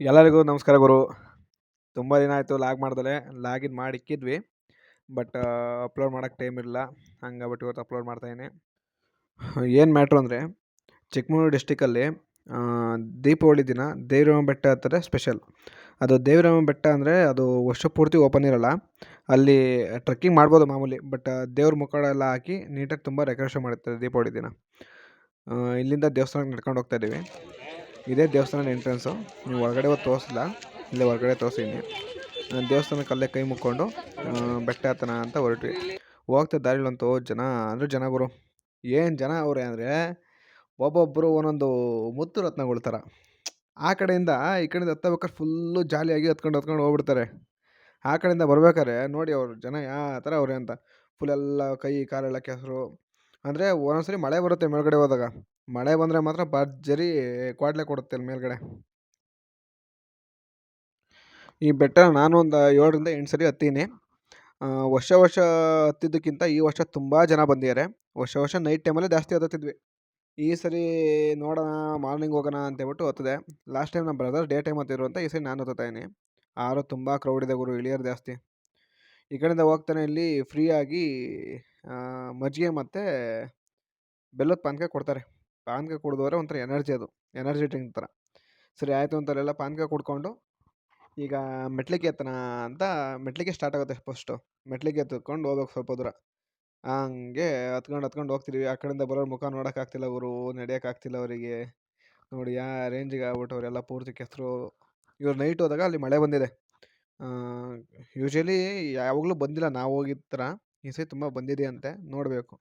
ಎಲ್ಲರಿಗೂ ನಮಸ್ಕಾರ ಗುರು. ತುಂಬ ದಿನ ಆಯಿತು ಲಾಗ್ ಮಾಡ್ದಲೆ. ಲಾಗಿನ್ ಮಾಡಿ ಇಕ್ಕಿದ್ವಿ. ಬಟ್ ಅಪ್ಲೋಡ್ ಮಾಡೋಕ್ಕೆ ಟೈಮ್ ಇರಲಿಲ್ಲ. ಹಂಗಾಗ್ಬಿಟ್ಟು ಇವತ್ತು ಅಪ್ಲೋಡ್ ಮಾಡ್ತಾಯಿದ್ದೀನಿ ಏನು ಮ್ಯಾಟ್ರು ಅಂದರೆ ಚಿಕ್ಕಮಗಳೂರು ಡಿಸ್ಟಿಕಲ್ಲಿ ದೀಪಾವಳಿ ದಿನ ದೇವಿರಾಮ ಬೆಟ್ಟ ಹತ್ತಿರ ಸ್ಪೆಷಲ್. ಅದು ದೇವಿರಾಮ ಬೆಟ್ಟ ಅಂದರೆ ಅದು ವರ್ಷ ಪೂರ್ತಿ ಓಪನ್ ಇರಲ್ಲ. ಅಲ್ಲಿ ಟ್ರಕ್ಕಿಂಗ್ ಮಾಡ್ಬೋದು ಮಾಮೂಲಿ. ಬಟ್ ದೇವ್ರ ಎಲ್ಲ ಹಾಕಿ ನೀಟಾಗಿ ತುಂಬ ಡೆಕೋರೇಷನ್ ಮಾಡಿರ್ತಾರೆ ದೀಪಾವಳಿ ದಿನ. ಇಲ್ಲಿಂದ ದೇವಸ್ಥಾನಕ್ಕೆ ನಡ್ಕೊಂಡು ಹೋಗ್ತಾ ಇದ್ದೀವಿ. ಇದೇ ದೇವಸ್ಥಾನದ ಎಂಟ್ರೆನ್ಸು ನೀವು ಹೊರಗಡೆ ಹೋಗಿ ತೋರಿಸಿಲ್ಲ, ಇಲ್ಲೇ ಹೊರಗಡೆ ತೋರಿಸಿದ್ದೀನಿ ದೇವಸ್ಥಾನಕ್ಕೆ ಅಲ್ಲೇ ಕೈ ಮುಕ್ಕೊಂಡು ಬೆಟ್ಟ ಹತ್ತನ ಅಂತ ಹೊರಟ್ವಿ. ಹೋಗ್ತಾ ದಾರಿಲಂತೂ ಜನ, ಅಂದರೆ ಜನ ಗುರು. ಏನು ಜನ ಅವ್ರೆ ಅಂದರೆ ಒಬ್ಬೊಬ್ಬರು ಒಂದೊಂದು ಮುತ್ತು ರತ್ನಗಳ ಥರ ಆ ಕಡೆಯಿಂದ ಈ ಕಡೆಯಿಂದ ಹತ್ತಬೇಕಾದ್ರೆ ಫುಲ್ಲು ಜಾಲಿಯಾಗಿ ಹತ್ಕೊಂಡು ಹತ್ಕೊಂಡು ಹೋಗ್ಬಿಡ್ತಾರೆ. ಆ ಕಡೆಯಿಂದ ಬರ್ಬೇಕಾದ್ರೆ ನೋಡಿ ಅವರು ಜನ ಯಾವ ಥರ ಅವ್ರೆ ಅಂತ. ಫುಲ್ ಎಲ್ಲ ಕೈ ಕಾಲೆಲ್ಲ ಕೆಸರು. ಅಂದರೆ ಒಂದೊಂದ್ಸರಿ ಮಳೆ ಬರುತ್ತೆ ಮೇಲ್ಗಡೆ ಹೋದಾಗ. ಮಳೆ ಬಂದರೆ ಮಾತ್ರ ಭರ್ಜರಿ ಕ್ವಾಡ್ಲೆ ಕೊಡುತ್ತೆ ಅಲ್ಲಿ ಮೇಲ್ಗಡೆ. ಈ ಬೆಟ್ಟ ನಾನು ಒಂದು ಏಳರಿಂದ ಎಂಟು ಸರಿ ಹತ್ತೀನಿ. ವರ್ಷ ವರ್ಷ ಹತ್ತಿದ್ದಕ್ಕಿಂತ ಈ ವರ್ಷ ತುಂಬ ಜನ ಬಂದಿದ್ದಾರೆ ವರ್ಷ ವರ್ಷ ನೈಟ್ ಟೈಮಲ್ಲೇ ಜಾಸ್ತಿ ಹತ್ತತ್ತಿದ್ವಿ. ಈ ಸರಿ ನೋಡೋಣ ಮಾರ್ನಿಂಗ್ ಹೋಗೋಣ ಅಂತ ಹೇಳ್ಬಿಟ್ಟು ಹತ್ತಿದೆ. ಲಾಸ್ಟ್ ಟೈಮ್ ನಮ್ಮ ಬ್ರದರ್ಸ್ ಡೇ ಟೈಮ್ ಹತ್ತಿದ್ರು ಅಂತ ಈ ಸರಿ ನಾನು ಹತ್ತುತ್ತಾ ಇದೀನಿ ಆರು ತುಂಬ ಕ್ರೌಡ್ ಇದೆ ಗುರು ಇಳಿಯೋರು ಜಾಸ್ತಿ. ಈ ಕಡೆಯಿಂದ ಹೋಗ್ತಾನೆ ಇಲ್ಲಿ ಫ್ರೀಯಾಗಿ ಮಜ್ಜಿಗೆ ಮತ್ತು ಬೆಲ್ಲದ ಪಾನಕ ಕೊಡ್ತಾರೆ. ಪಾನಕ ಕುಡಿದವರೆ ಒಂಥರ ಎನರ್ಜಿ ಅದು, ಎನರ್ಜಿ ಡ್ರಿಂಕ್ ಥರ. ಸರಿ, ಆಯಿತು ಅಂತ ಅಲ್ಲೆಲ್ಲ ಪಾನಕ ಕುಡ್ಕೊಂಡು, ಈಗ ಮೆಟ್ಲಿಗೆ ಎತ್ತನ ಅಂತ ಮೆಟ್ಲಿಗೆ ಸ್ಟಾರ್ಟ್ ಆಗುತ್ತೆ ಫಸ್ಟು ಮೆಟ್ಲಿಗೆ ಎತ್ಕೊಂಡು ಹೋಗ್ಬೇಕು ಸ್ವಲ್ಪ ದೂರ. ಹಂಗೆ ಹತ್ಕೊಂಡು ಹತ್ಕೊಂಡು ಹೋಗ್ತಿದ್ವಿ ಆ ಕಡೆಯಿಂದ ಬರೋರು ಮುಖ ನೋಡೋಕ್ಕಾಗ್ತಿಲ್ಲ ಅವರು ನಡೆಯೋಕ್ಕಾಗ್ತಿಲ್ಲ ಅವರಿಗೆ. ನೋಡಿ ಯಾ ರೇಂಜಿಗೆ ಆಗ್ಬಿಟ್ಟು ಅವರೆಲ್ಲ ಪೂರ್ತಿ ಕೆಸರು ಇವ್ರು ನೈಟ್ ಹೋದಾಗ ಅಲ್ಲಿ ಮಳೆ ಬಂದಿದೆ. ಯೂಶ್ವಲಿ ಯಾವಾಗಲೂ ಬಂದಿಲ್ಲ. ನಾವು ಹೋಗಿದ್ದ ಥರ ಈ ಸರಿ ತುಂಬ ಬಂದಿದೆಯಂತೆ. ನೋಡಬೇಕು.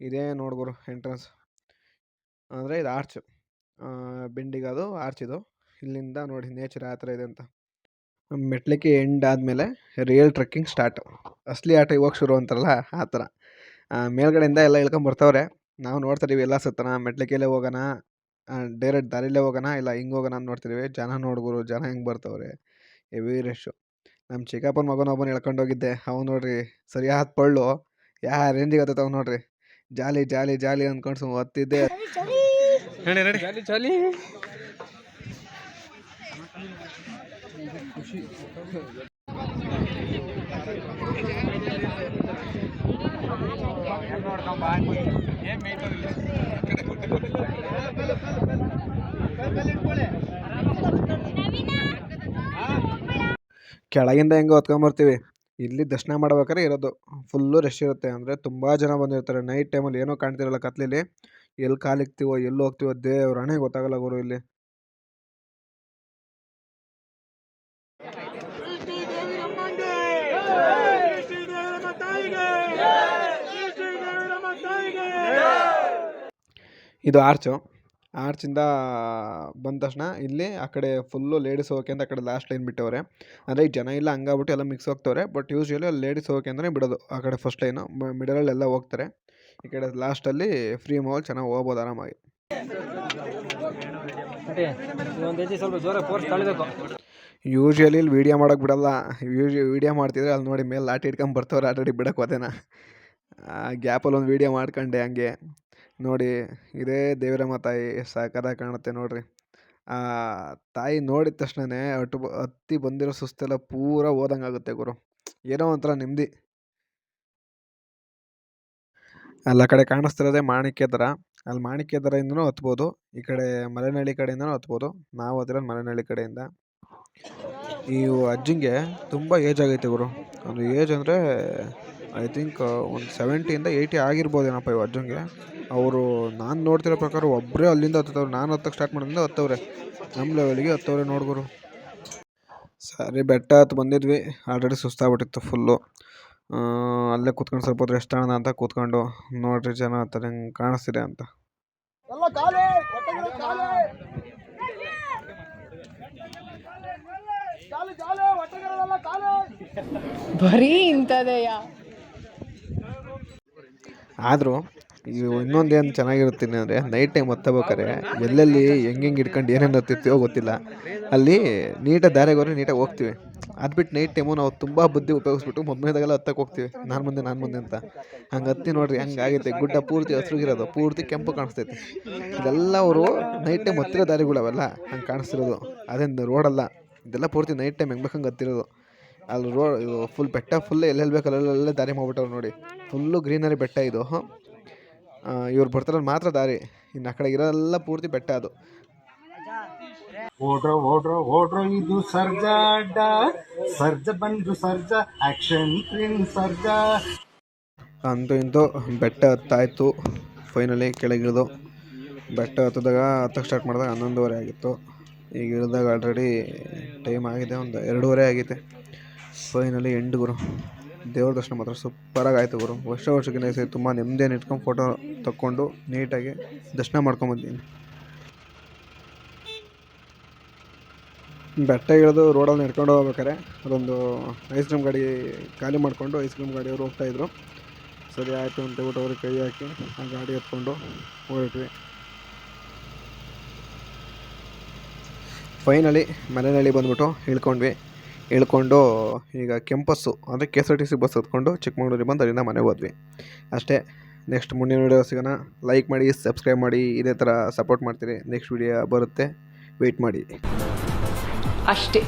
ಇದೇ ನೋಡ್ಗುರು ಎಂಟ್ರೆನ್ಸ್ ಅಂದರೆ ಇದು ಆರ್ಚ್ ಬೆಂಡಿಗೆ ಅದು ಆರ್ಚ್ ಇದು. ಇಲ್ಲಿಂದ ನೋಡಿ ನೇಚರ್ ಆ ಥರ ಇದೆ ಅಂತ. ಮೆಟ್ಲಿಕ್ಕೆ ಎಂಡ್ ಆದಮೇಲೆ ರಿಯಲ್ ಟ್ರೆಕ್ಕಿಂಗ್ ಸ್ಟಾರ್ಟ್ ಅಸಲಿ ಆಟ ಇವಾಗ ಶುರು ಅಂತಾರಲ್ಲ, ಆ ಥರ. ಮೇಲ್ಗಡೆಯಿಂದ ಎಲ್ಲ ಇಳ್ಕೊಂಬರ್ತವ್ರೆ ನಾವು ನೋಡ್ತಾ ಇದೀವಿ, ಎಲ್ಲ ಸುತ್ತನ. ಮೆಟ್ಲಿಕೆಲ್ಲೇ ಹೋಗೋಣ ಡೈರೆಕ್ಟ್ ದಾರಿಲೇ ಹೋಗೋಣ, ಇಲ್ಲ ಹಿಂಗೆ ಹೋಗೋಣ ಅಂತ ನೋಡ್ತಿದ್ದೀವಿ ಜನ ನೋಡ್ಗುರು, ಜನ ಹೆಂಗೆ ಬರ್ತವ್ರೆ. ಹೆವಿ ರಶ್ಶು ನಮ್ಮ ಚಿಕ್ಕಪ್ಪನ ಮಗನ ಒಬ್ಬನ ಎಳ್ಕೊಂಡು ಹೋಗಿದ್ದೆ. ಅವ್ನು ನೋಡ್ರಿ ಸರಿಯಾದ ಪಳ್ಳು. ಯಾ ರೇಂಜಿಗೆ ಅವ್ನು ನೋಡ್ರಿ. ಜಾಲಿ ಜಾಲಿ ಜಾಲಿ ಅಂದ್ಕೊಂಡು ಸುಮ್ಮ ಹತ್ತಿದ್ದೆ ಚಾಲಿ ಚಲಿ. ಕೆಳಗಿಂದ ಹೆಂಗೆ ಹೊತ್ಕೊಂಬರ್ತೀವಿ ಇಲ್ಲಿ ದರ್ಶನ ಮಾಡ್ಬೇಕಾದ್ರೆ ಇರೋದು. ಫುಲ್ಲು ರಶ್ ಇರುತ್ತೆ. ಅಂದರೆ ತುಂಬ ಜನ ಬಂದಿರ್ತಾರೆ. ನೈಟ್ ಟೈಮಲ್ಲಿ ಏನೂ ಕಾಣ್ತಿರಲ್ಲ ಕತ್ಲಲ್ಲಿ ಎಲ್ಲಿ ಕಾಲಿಕ್ತೀವೋ ಎಲ್ಲಿ ಹೋಗ್ತೀವೋ ದೇವ್ರ ಹಣೆ ಗೊತ್ತಾಗಲ್ಲ ಗುರು ಇಲ್ಲಿ. ಇದು ಆರ್ಚು. ಆರ್ಚಿಂದ ಬಂದ ತಕ್ಷಣ ಇಲ್ಲಿ ಆ ಕಡೆ ಫುಲ್ಲು ಲೇಡೀಸ್ ಹೋಗೋಕೆ ಅಂತ ಆ ಕಡೆ ಲಾಸ್ಟ್ ಲೈನ್ ಬಿಟ್ಟವ್ರೆ. ಅಂದರೆ ಈ ಜನ ಇಲ್ಲ ಹಂಗಾಗ್ಬಿಟ್ಟು ಎಲ್ಲ ಮಿಕ್ಸ್ ಹೋಗ್ತವ್ರೆ ಬಟ್ ಯೂಶ್ವಲಿ ಅಲ್ಲಿ ಲೇಡೀಸ್ ಹೋಗೋಕೆ ಅಂದರೆ ಬಿಡೋದು ಆ ಕಡೆ ಫಸ್ಟ್ ಲೈನು ಮಿಡಲಲ್ಲಿ ಎಲ್ಲ ಹೋಗ್ತಾರೆ. ಈ ಕಡೆ ಲಾಸ್ಟಲ್ಲಿ ಫ್ರೀ ಮಾಲ್ ಚೆನ್ನಾಗಿ ಹೋಗ್ಬೋದು ಆರಾಮಾಗಿ. ಯೂಶ್ವಲಿ ಇಲ್ಲಿ ವೀಡಿಯೋ ಮಾಡೋಕೆ ಬಿಡಲ್ಲ. ಯೂಶ್ ವೀಡಿಯೋ ಮಾಡ್ತಿದ್ರೆ ಅಲ್ಲಿ ನೋಡಿ ಮೇಲೆ ಲಾಟಿ ಇಟ್ಕೊಂಡು ಬರ್ತವ್ರೆ ಆಲ್ರೆಡಿ ಬಿಡಕ್ಕೆ ಹೋದೇನ. ಗ್ಯಾಪಲ್ಲಿ ಒಂದು ವೀಡಿಯೋ ಮಾಡ್ಕೊಂಡೆ ಹಂಗೆ. ನೋಡಿ ಇದೇ ದೇವರಮ್ಮ ತಾಯಿ ಸಾಕಾದ ಕಾಣುತ್ತೆ ನೋಡ್ರಿ. ಆ ತಾಯಿ ನೋಡಿದ ತಕ್ಷಣನೇ ಅಟ್ಟು ಹತ್ತಿ ಬಂದಿರೋ ಸುಸ್ತೆಲ್ಲ ಪೂರ ಹೋದಂಗೆ ಆಗುತ್ತೆ ಗುರು. ಏನೋ ಒಂಥರ ನೆಮ್ಮದಿ. ಅಲ್ಲಿ, ಆ ಕಡೆ ಕಾಣಿಸ್ತಿರೋದೇ ಮಾಣಿಕ್ಯ ದರ. ಅಲ್ಲಿ ಮಾಣಿಕ್ಯ ದರದಿಂದನೂ ಹತ್ಬೋದು. ಈ ಕಡೆ ಮಲೆನಹಳ್ಳಿ ಕಡೆಯಿಂದನೂ ಹತ್ಬೋದು. ನಾವು ಹತ್ತಿರೋದು ಮಲೆನಹಳ್ಳಿ ಕಡೆಯಿಂದ. ಈ ಅಜ್ಜಿಂಗೆ ತುಂಬ ಏಜ್ ಆಗೈತೆ ಗುರು. ಒಂದು ಏಜ್ ಅಂದರೆ, ಐ ಥಿಂಕ್, ಒಂದು ಸೆವೆಂಟಿಯಿಂದ ಏಯ್ಟಿ ಆಗಿರ್ಬೋದೇನಪ್ಪ ಇವು ಅಜ್ಜಂಗೆ. ಅವರು ನಾನು ನೋಡ್ತಿರೋ ಪ್ರಕಾರ ಒಬ್ಬರೇ ಅಲ್ಲಿಂದ ಹತ್ತವ್ರು ನಾನು ಹತ್ತಕ್ಕೆ ಸ್ಟಾರ್ಟ್ ಮಾಡಿದಿಂದ ಹತ್ತವ್ರೆ. ನಮ್ಮ ಲೆವೆಲ್ಗೆ ಹತ್ತವ್ರೆ ನೋಡ್ಗುರು ಸರಿ, ಬೆಟ್ಟ ಹತ್ತು ಬಂದಿದ್ವಿ. ಆಲ್ರೆಡಿ ಸುಸ್ತಾಗ್ಬಿಟ್ಟಿತ್ತು ಫುಲ್ಲು ಅಲ್ಲೇ ಕೂತ್ಕೊಂಡು ಸ್ವಲ್ಪ ಹೊತ್ತು ರೆಸ್ಟ್ ಆಗೋಣ ಅಂತ ಕೂತ್ಕೊಂಡು ನೋಡ್ರಿ ಜನ ಆತರ ಹೆಂಗೆ ಕಾಣಿಸ್ತಿದೆ ಅಂತ. ಬರೀ ಇಂತದೆಯಾ ಆದರೂ ಇದು ಇನ್ನೊಂದು ಏನು ಚೆನ್ನಾಗಿರುತ್ತೆ ಅಂದರೆ ನೈಟ್ ಟೈಮ್ ಹತ್ತಬೇಕಾರೆ ಎಲ್ಲೆಲ್ಲಿ ಹೆಂಗೆಂಗೆ ಹೆಂಗೆ ಹಿಡ್ಕೊಂಡು ಏನೇನು ಹತ್ತಿರ್ತೀವೋ ಗೊತ್ತಿಲ್ಲ. ಅಲ್ಲಿ ನೀಟಾಗಿ ದಾರಿಗೆ ಹೋದ್ರೆ ನೀಟಾಗಿ ಹೋಗ್ತೀವಿ. ಅದು ಬಿಟ್ಟು ನೈಟ್ ಟೈಮು ನಾವು ತುಂಬ ಬುದ್ಧಿ ಉಪಯೋಗಿಸ್ಬಿಟ್ಟು ಮೊದಲನೇದಾಗೆಲ್ಲ ಹತ್ತಕ್ಕೆ ಹೋಗ್ತೀವಿ. ನಾನು ಮುಂದೆ ನಾನು ಮುಂದೆ ಅಂತ. ಹಂಗೆ ಹತ್ತಿ ನೋಡ್ರಿ ಆಗೈತೆ. ಗುಡ್ಡ ಪೂರ್ತಿ ಹಸಿರುಗಿರೋದು ಪೂರ್ತಿ ಕೆಂಪು ಕಾಣಿಸ್ತೈತೆ. ಇದೆಲ್ಲ ಅವರು ನೈಟ್ ಟೈಮ್ ಹತ್ತಿರೋ ದಾರಿಗಳು ಅವೆಲ್ಲ ಹಂಗೆ ಕಾಣಿಸ್ತಿರೋದು. ಅದೇನು ರೋಡಲ್ಲ ಇದೆಲ್ಲ ಪೂರ್ತಿ ನೈಟ್ ಟೈಮ್ ಹೆಂಗೆ ಬೇಕಂಗೆ ಹತ್ತಿರೋದು. ಅಲ್ಲಿ ರೋಡ್ ಇದು ಫುಲ್ ಬೆಟ್ಟ ಫುಲ್ ಎಲ್ಲೆಲ್ಲಿ ಬೇಕು ಅಲ್ಲೆಲ್ಲ ದಾರಿ ಮಾಡ್ಬಿಟ್ಟವ್ರು ನೋಡಿ. ಫುಲ್ಲು ಗ್ರೀನರಿ ಬೆಟ್ಟ ಇದು. ಇವ್ರು ಬರ್ತಾರ ಮಾತ್ರ ದಾರಿ. ಇನ್ನು ಆ ಕಡೆ ಇರೋದೆಲ್ಲ ಪೂರ್ತಿ ಬೆಟ್ಟ ಅದು. ಓಡ್ರೋ ಓಡ್ರೋ ಓಡ್ರೋ ಇದು ಸರ್ಜಾ ಅಡ್ಡ. ಸರ್ಜ ಬಂದು ಸರ್ಜ ಆಕ್ಷನ್ ಕ್ರೀನ್ ಸರ್ಜ. ಅಂತೂ ಇಂತೂ ಬೆಟ್ಟ ಹತ್ತಾಯಿತು. ಫೈನಲಿ ಕೆಳಗಿಳಿದು ಬೆಟ್ಟ ಹತ್ತದಾಗ ಹತ್ತಕ್ಕೆ ಸ್ಟಾರ್ಟ್ ಮಾಡಿದಾಗ ಹನ್ನೊಂದುವರೆ ಆಗಿತ್ತು. ಈಗ ಇಳಿದಾಗ ಆಲ್ರೆಡಿ ಟೈಮ್ ಆಗಿದೆ ಒಂದು ಎರಡೂವರೆ ಆಗಿದೆ ಫೈನಲಿ ಎಂಡ್ ಗುರು. ದೇವ್ರ ದರ್ಶನ ಮಾತ್ರ ಸೂಪರಾಗಿ ಆಯಿತು ಗುರು. ವರ್ಷ ವರ್ಷಕ್ಕಿಂತ ಸೇರಿ ತುಂಬ ನೆಮ್ಮದಿಯನ್ನು ಇಟ್ಕೊಂಡು ಫೋಟೋ ತಕ್ಕೊಂಡು ನೀಟಾಗಿ ದರ್ಶನ ಮಾಡ್ಕೊಂಬಂದಿದ್ದೀನಿ ಬೆಟ್ಟ ಇಳಿದು ರೋಡಲ್ಲಿ ನಡ್ಕೊಂಡು ಹೋಗ್ಬೇಕಾರೆ ಅದೊಂದು ಐಸ್ ಕ್ರೀಮ್ ಗಾಡಿ ಖಾಲಿ ಮಾಡಿಕೊಂಡು ಐಸ್ ಕ್ರೀಮ್ ಗಾಡಿಯವರು ಹೋಗ್ತಾಯಿದ್ರು ಸರಿ ಆಯಿತು ಅಂತ ಹೇಳ್ಬಿಟ್ಟು ಅವ್ರಿಗೆ ಕೈ ಹಾಕಿ ಆ ಗಾಡಿ ಎತ್ಕೊಂಡು ಹೋಗಿಟ್ವಿ ಫೈನಲಿ ಮನೆಯಲ್ಲಿ ಬಂದ್ಬಿಟ್ಟು ಇಳ್ಕೊಂಡ್ವಿ. ಇಳ್ಕೊಂಡು ಈಗ ಕೆಂಪಸ್ಸು, ಅಂದರೆ K S R T C bus ಹತ್ಕೊಂಡು ಚಿಕ್ಕಮಗಳೂರಿಗೆ ಬಂದು ಅಲ್ಲಿಂದ ಮನೆಗೆ ಹೋದ್ವಿ. ಅಷ್ಟೇ ನೆಕ್ಸ್ಟ್ ಮುಂದಿನ ವೀಡಿಯೋ ಸಿಗೋಣ. ಲೈಕ್ ಮಾಡಿ ಸಬ್ಸ್ಕ್ರೈಬ್ ಮಾಡಿ, ಇದೇ ಥರ ಸಪೋರ್ಟ್ ಮಾಡ್ತೀರಿ. ನೆಕ್ಸ್ಟ್ ವೀಡಿಯೋ ಬರುತ್ತೆ ವೆಯ್ಟ್ ಮಾಡಿ. ಅಷ್ಟೇ.